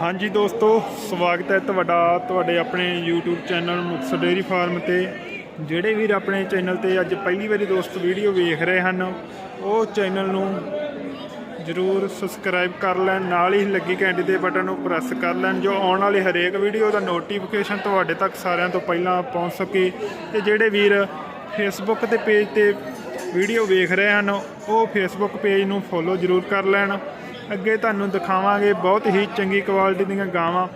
ਹਾਂਜੀ ਦੋਸਤੋ, ਸਵਾਗਤ ਹੈ ਤੁਹਾਡਾ, ਤੁਹਾਡੇ ਆਪਣੇ YouTube channel Muktsar dairy farm ਤੇ। ਜਿਹੜੇ ਵੀਰ ਆਪਣੇ ਚੈਨਲ ਤੇ ਅੱਜ ਪਹਿਲੀ ਵਾਰੀ ਦੋਸਤ ਵੀਡੀਓ ਵੇਖ ਰਹੇ ਹਨ, ਉਹ ਚੈਨਲ ਨੂੰ ਜਰੂਰ ਸਬਸਕ੍ਰਾਈਬ ਕਰ ਲੈਣ, ਨਾਲ ਹੀ ਲੱਗੀ ਘੰਟੀ ਦੇ ਬਟਨ ਨੂੰ ਪ੍ਰੈਸ ਕਰ ਲੈਣ, ਜੋ ਆਉਣ ਵਾਲੇ ਹਰੇਕ ਵੀਡੀਓ ਦਾ ਨੋਟੀਫਿਕੇਸ਼ਨ ਤੁਹਾਡੇ ਤੱਕ ਸਾਰਿਆਂ ਤੋਂ ਪਹਿਲਾਂ ਪਹੁੰਚ ਸਕੇ। ਤੇ ਜਿਹੜੇ ਵੀਰ ਫੇਸਬੁੱਕ ਦੇ ਪੇਜ ਤੇ ਵੀਡੀਓ ਵੇਖ ਰਹੇ ਹਨ, ਉਹ ਫੇਸਬੁੱਕ ਪੇਜ ਨੂੰ ਫੋਲੋ ਜਰੂਰ ਕਰ ਲੈਣ। ਅੱਗੇ ਤੁਹਾਨੂੰ ਦਿਖਾਵਾਂਗੇ ਬਹੁਤ ਹੀ ਚੰਗੀ ਕੁਆਲਿਟੀ ਦੀਆਂ ਗਾਵਾਂ।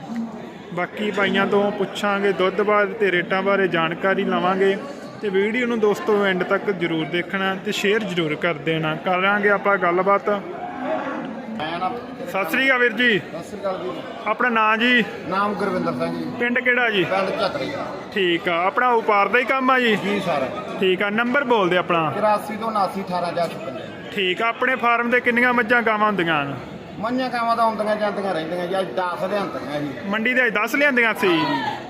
ਬਾਕੀ ਭਾਈਆਂ ਤੋਂ ਪੁੱਛਾਂਗੇ ਦੁੱਧ ਬਾਰੇ ਤੇ ਰੇਟਾਂ ਬਾਰੇ ਜਾਣਕਾਰੀ ਲਵਾਂਗੇ। ਤੇ ਵੀਡੀਓ ਨੂੰ ਦੋਸਤੋ ਐਂਡ ਤੱਕ ਜਰੂਰ ਦੇਖਣਾ ਤੇ ਸ਼ੇਅਰ ਜਰੂਰ ਕਰ ਦੇਣਾ। ਕਰਾਂਗੇ ਆਪਾਂ ਗੱਲਬਾਤ। ਸਤਿ ਸ੍ਰੀ ਅਕਾਲ ਵੀਰ ਜੀ। ਸਤਿ ਸ੍ਰੀ ਅਕਾਲ ਜੀ। ਆਪਣਾ ਨਾਂ ਜੀ? ਨਾਮ ਗੁਰਵਿੰਦਰ ਸਿੰਘ ਜੀ। ਪਿੰਡ ਕਿਹੜਾ ਜੀ? ਪਿੰਡ ਝੱਤਰੀ ਠੀਕ ਆ। ਆਪਣਾ ਉਪਾਰ ਦਾ ਹੀ ਕੰਮ ਆ ਜੀ? ਜੀ ਸਰ। ਠੀਕ ਆ। ਨੰਬਰ ਬੋਲ ਦੇ ਆਪਣਾ। 84 ਤੋਂ 79 18056 ਠੀਕ ਆ ਆਪਣੇ ਫਾਰਮ ਤੇ ਕਿੰਨੀਆਂ ਮੱਝਾਂ ਗਾਵਾਂ ਹੁੰਦੀਆਂ? ਹਨ ਮੰਨਿਆ ਕਾਵਾਂ ਤਾਂ ਹੁੰਦੀਆਂ ਜਾਂਦੀਆਂ ਰਹਿੰਦੀਆਂ ਜੀ ਅੱਜ 10 ਦੇ ਹੁੰਦੀਆਂ ਜੀ। ਮੰਡੀ ਦੇ 10 ਲਿਆਂਦੀਆਂ ਸੀ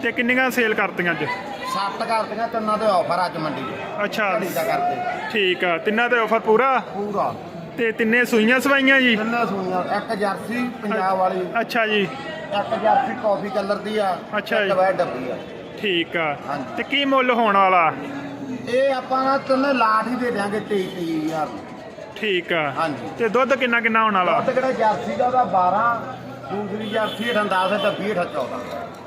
ਤੇ ਕਿੰਨੀਆਂ ਸੇਲ ਕਰਤੀਆਂ ਅੱਜ? ਸੱਤ ਕਰਦੀਆਂ ਤਿੰਨਾਂ ਦੇ ਆਫਰ ਅੱਜ ਮੰਡੀ 'ਚ ਅੱਛਾ। ਦਾ ਕਰਦੇ ਠੀਕ ਆ ਤਿੰਨਾਂ ਤੇ ਆਫਰ ਪੂਰਾ? ਪੂਰਾ। ਤੇ ਤਿੰਨੇ ਸੂਈਆਂ ਸਵਾਈਆਂ ਜੀ? ਤਿੰਨਾਂ ਸੂਈਆਂ ਇੱਕ ਜਰਸੀ ਪੰਜਾਬ ਵਾਲੀ ਅੱਛਾ ਜੀ। ਇੱਕ ਜਰਸੀ ਕਾਫੀ ਕਲਰ ਦੀ ਆ ਅੱਛਾ ਜੀ। ਵੈ ਡੱਬੀ ਆ। ਠੀਕ ਆ। ਹਾਂਜੀ। ਤੇ ਕੀ ਮੁੱਲ ਹੋਣ ਵਾਲਾ? ਇਹ ਆਪਾਂ ਨਾ ਤਿੰਨੇ ਲਾਟ ਹੀ ਦੇ ਦਿਆਂਗੇ 23 23000 ਠੀਕ ਆ। ਹਾਂਜੀ। ਤੇ ਦੁੱਧ ਕਿੰਨਾ ਕਿੰਨਾ ਹੋਣ ਵਾਲਾ? ਦੁੱਧ ਕਿਹੜਾ ਜਰਸੀ ਦਾ ਉਹਦਾ 12 ਦੂਸਰੀ ਜਰਸੀ ਹੇਠਾਂ 10 ਡੱਬੀ ਹੇਠਾਂ 14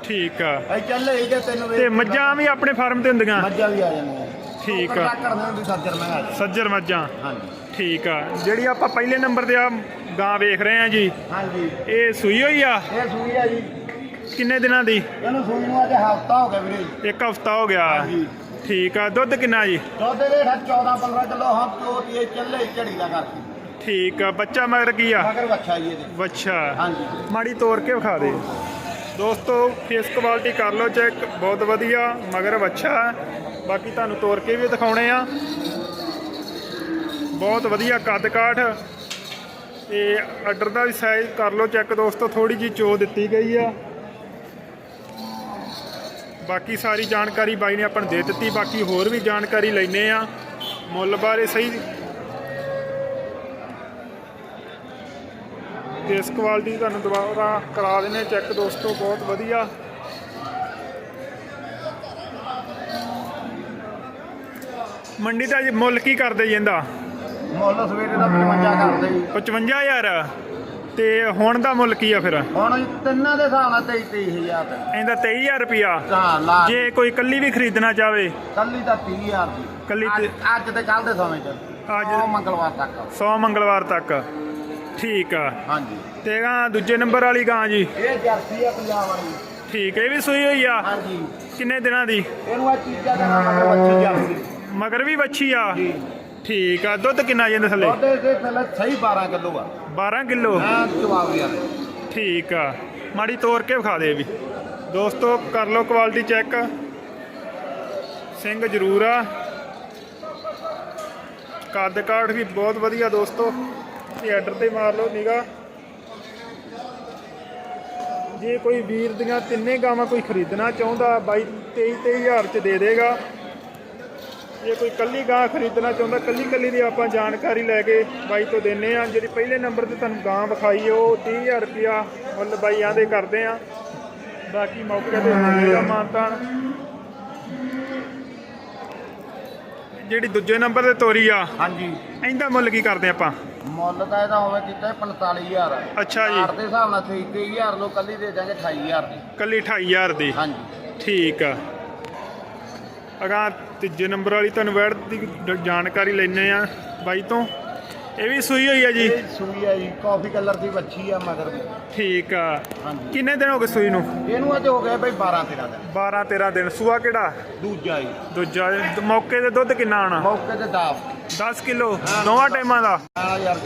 ਠੀਕ ਆ। ਐ ਚੱਲੇ ਇਹ ਜੇ ਤੈਨੂੰ ਵੇਖ ਤੇ ਮੱਝਾਂ ਵੀ ਆਪਣੇ ਫਾਰਮ ਤੇ ਹੁੰਦੀਆਂ? ਮੱਝਾਂ ਵੀ ਆ ਜਾਂਦੀਆਂ। ਠੀਕ ਆ। ਆ ਕਰਦੇ ਹੁੰਦੇ ਸੱਜਰ ਮੈਂ ਆ ਸੱਜਰ ਮੱਝਾਂ? ਹਾਂਜੀ। ਠੀਕ ਆ। ਜਿਹੜੀ ਆਪਾਂ ਪਹਿਲੇ ਨੰਬਰ ਤੇ ਆ ਗਾਂ ਵੇਖ ਰਹੇ ਆ ਜੀ ਹਾਂਜੀ। ਇਹ ਸੂਈ ਹੋਈ ਆ? ਇਹ ਸੂਈ ਆ ਜੀ। ਕਿੰਨੇ ਦਿਨਾਂ ਦੀ? ਇਹਨੂੰ ਸੂਈ ਨੂੰ ਅੱਜ ਹਫਤਾ ਹੋ ਗਿਆ ਵੀਰੇ। ਇੱਕ ਹਫਤਾ ਹੋ ਗਿਆ। ਹਾਂਜੀ। ਠੀਕ ਆ ਦੁੱਧ ਕਿੰਨਾ ਜੀ? ਦੁੱਧ ਦੇ ਰੇਟ 14 15 ਕਿਲੋ ਹਮ ਤੋਂ ਇਹ ਚੱਲੇ ਝੜੀ ਦਾ ਕਰਕੇ। ਠੀਕ ਆ ਬੱਚਾ ਮਗਰ ਕੀ ਆ? ਮਗਰ ਬੱਚਾ ਜੀ ਇਹਦੇ। ਬੱਚਾ। ਹਾਂਜੀ। ਮਾੜੀ ਤੋੜ ਕੇ ਵਿਖਾ ਦੇ। ਦੋਸਤੋ ਫੇਸ ਕੁਆਲਿਟੀ ਕਰ ਲਓ ਚੈੱਕ ਬਹੁਤ ਵਧੀਆ ਮਗਰ ਬੱਚਾ। ਹੈ। ਬਾਕੀ ਤੁਹਾਨੂੰ ਤੋੜ ਕੇ ਵੀ ਦਿਖਾਉਣੇ ਆ। ਬਹੁਤ ਵਧੀਆ ਕੱਦ ਕਾਠ। ਤੇ ਆਰਡਰ ਦਾ ਵੀ ਸਾਈਜ਼ ਕਰ ਲਓ ਚੈੱਕ ਦੋਸਤੋ ਥੋੜੀ ਜੀ ਚੋ ਦਿੱਤੀ ਗਈ ਆ। ਬਾਕੀ ਸਾਰੀ ਜਾਣਕਾਰੀ ਬਾਈ ਨੇ ਆਪਾਂ ਨੂੰ ਦੇ ਦਿੱਤੀ ਬਾਕੀ ਹੋਰ ਵੀ ਜਾਣਕਾਰੀ ਲੈਣੇ ਆ ਮੁੱਲ ਬਾਰੇ ਸਹੀ। ਇਸ ਕੁਆਲਿਟੀ ਤੁਹਾਨੂੰ ਦੁਬਾਰਾ ਕਰਾ ਦਿੰਨੇ ਚੈੱਕ ਦੋਸਤੋ ਬਹੁਤ ਵਧੀਆ। ਮੰਡੀ ਦਾ ਜੀ ਮੁੱਲ ਕੀ ਕਰਦੇ ਜੀ ਇਹਦਾ? ਮੁੱਲ ਸਵੇਰੇ ਦਾ 55 ਕਰਦੇ ਜੀ। 55000 ਤੇ ਹੁਣ ਦਾ ਮੁੱਲ ਕੀ ਆ ਫਿਰ? ਹੁਣ ਤਿੰਨਾਂ ਦੇ ਹਿਸਾਬ ਨਾਲ 23 23000 ਦਾ। ਇਹਦਾ 23000 ਰੁਪਿਆ ਹਾਂ ਲਾ ਜੇ ਕੋਈ ਕੱਲੀ ਵੀ ਖਰੀਦਣਾ ਚਾਵੇ? ਕੱਲੀ ਤਾਂ 30000 ਦੀ। ਕੱਲੀ ਅੱਜ- ਤੇ ਕੱਲ ਦੇ ਸਮੇਂ ਚ। ਅੱਜ- ਮੰਗਲਵਾਰ ਤੱਕ। 100 ਮੰਗਲਵਾਰ ਤੱਕ। ਠੀਕ ਆ। ਹਾਂਜੀ। ਤੇ ਗਾਂ ਦੂਜੇ ਨੰਬਰ ਵਾਲੀ ਗਾਂ ਜੀ? ਇਹ ਜਰਸੀ ਆ ਪੰਜਾਬ ਵਾਲੀ। ਠੀਕ ਇਹ ਵੀ ਸੂਈ ਹੋਈ ਆ? ਹਾਂਜੀ। ਕਿੰਨੇ ਦਿਨਾਂ ਦੀ? ਇਹਨੂੰ ਆ ਚੀਜ਼ਾਂ ਦਾ ਨਾਮ ਹੈ ਬੱਚੀ ਜਰਸੀ। ਮਗਰ ਵੀ ਵੱਛੀ ਆ? ਜੀ। ਠੀਕ ਆ ਦੁੱਧ ਕਿੰਨਾ ਜਾਂਦਾ ਥੱਲੇ? ਉਹਦੇ ਤੇ ਪਹਿਲਾਂ ਸਹੀ 12 ਕਿਲੋ ਆ। 12 ਕਿਲੋ? ਮੈਂ ਜਵਾਬ ਯਾਰ ਠੀਕ ਆ ਮਾੜੀ ਤੋੜ ਕੇ ਵਿਖਾ ਦੇ ਵੀ। ਦੋਸਤੋ ਕਰ ਲਓ ਕੁਆਲਿਟੀ ਚੈੱਕ ਸਿੰਘ ਜ਼ਰੂਰ ਆ। ਕੱਦ ਕਾਠ ਵੀ ਬਹੁਤ ਵਧੀਆ ਦੋਸਤੋ। ਇਹ ਆਰਡਰ ਤੇ ਮਾਰ ਲਓ ਨਿਗਾ ਜੇ ਕੋਈ ਵੀਰ ਦੀਆਂ ਤਿੰਨੇ ਗਾਵਾਂ ਕੋਈ ਖਰੀਦਣਾ ਚਾਹੁੰਦਾ ਬਾਈ 23 23000 ਚ ਦੇ ਦੇਗਾ। ਜੇ ਕੋਈ ਕੱਲੀ ਗਾਂ ਖਰੀਦਣਾ ਚਾਹੁੰਦਾ ਕੱਲੀ ਕੱਲੀ ਦੀ ਆਪਾਂ ਜਾਣਕਾਰੀ ਲੈ ਕੇ ਬਾਈ ਤੋਂ ਦਿੰਨੇ ਆ। ਜਿਹੜੀ ਪਹਿਲੇ ਨੰਬਰ ਤੇ ਤੁਹਾਨੂੰ ਗਾਂ ਵਿਖਾਈ ਉਹ 30000 ਰੁਪਿਆ ਮੁੱਲ ਬਾਈਆਂ ਦੇ ਕਰਦੇ ਆ। ਬਾਕੀ ਮੌਕੇ ਤੇ ਆ ਮਾਨਤਾਨ ਜਿਹੜੀ ਦੂਜੇ ਨੰਬਰ ਤੇ ਤੋਰੀ ਆ ਹਾਂਜੀ। ਇਹਦਾ ਮੁੱਲ ਕੀ ਕਰਦੇ ਆਪਾਂ? ਮੁੱਲ ਤਾਂ ਇਹਦਾ ਹੋਵੇ ਕੀਤਾ 45000 ਅੱਛਾ ਜੀ। ਕਾਰਡ ਦੇ ਹਿਸਾਬ ਨਾਲ 23000 ਲੋ ਕੱਲੀ ਦੇ ਦਾਂਗੇ 28000 ਦੀ। ਕੱਲੀ 28000 ਦੀ। ਹਾਂਜੀ। ਠੀਕ ਆ। ਅਗਾਂ ਤੀਜੇ ਨੰਬਰ ਵਾਲੀ ਤੁਹਾਨੂੰ ਵੈੜ ਦੀ ਜਾਣਕਾਰੀ ਲੈਣੇ ਆ ਬਾਈ ਤੋਂ। ਇਹ ਵੀ ਸੂਈ ਹੋਈ ਆ ਜੀ? ਇਹ ਸੂਈ ਆ ਜੀ ਕਾਫੀ ਕਲਰ ਦੀ ਵੱਛੀ ਆ ਮਗਰ। ਠੀਕ ਆ। ਹਾਂਜੀ। ਕਿੰਨੇ ਦਿਨ ਹੋ ਗਏ ਸੂਈ ਨੂੰ? ਇਹਨੂੰ ਅੱਜ ਹੋ ਗਿਆ ਬਈ 12 13 ਦਿਨ। 12 13 ਦਿਨ। ਸੂਆ ਕਿਹੜਾ? ਦੂਜਾ ਜੀ। ਦੂਜਾ। ਇਹ ਮੌਕੇ ਤੇ ਦੁੱਧ ਕਿੰਨਾ ਆਣਾ ਮੌਕੇ ਤੇ ਦਾਫ 10 ਕਿਲੋ। ਦੋਵਾਂ ਟਾਈਮਾਂ ਦਾ। ਆ ਯਾਰ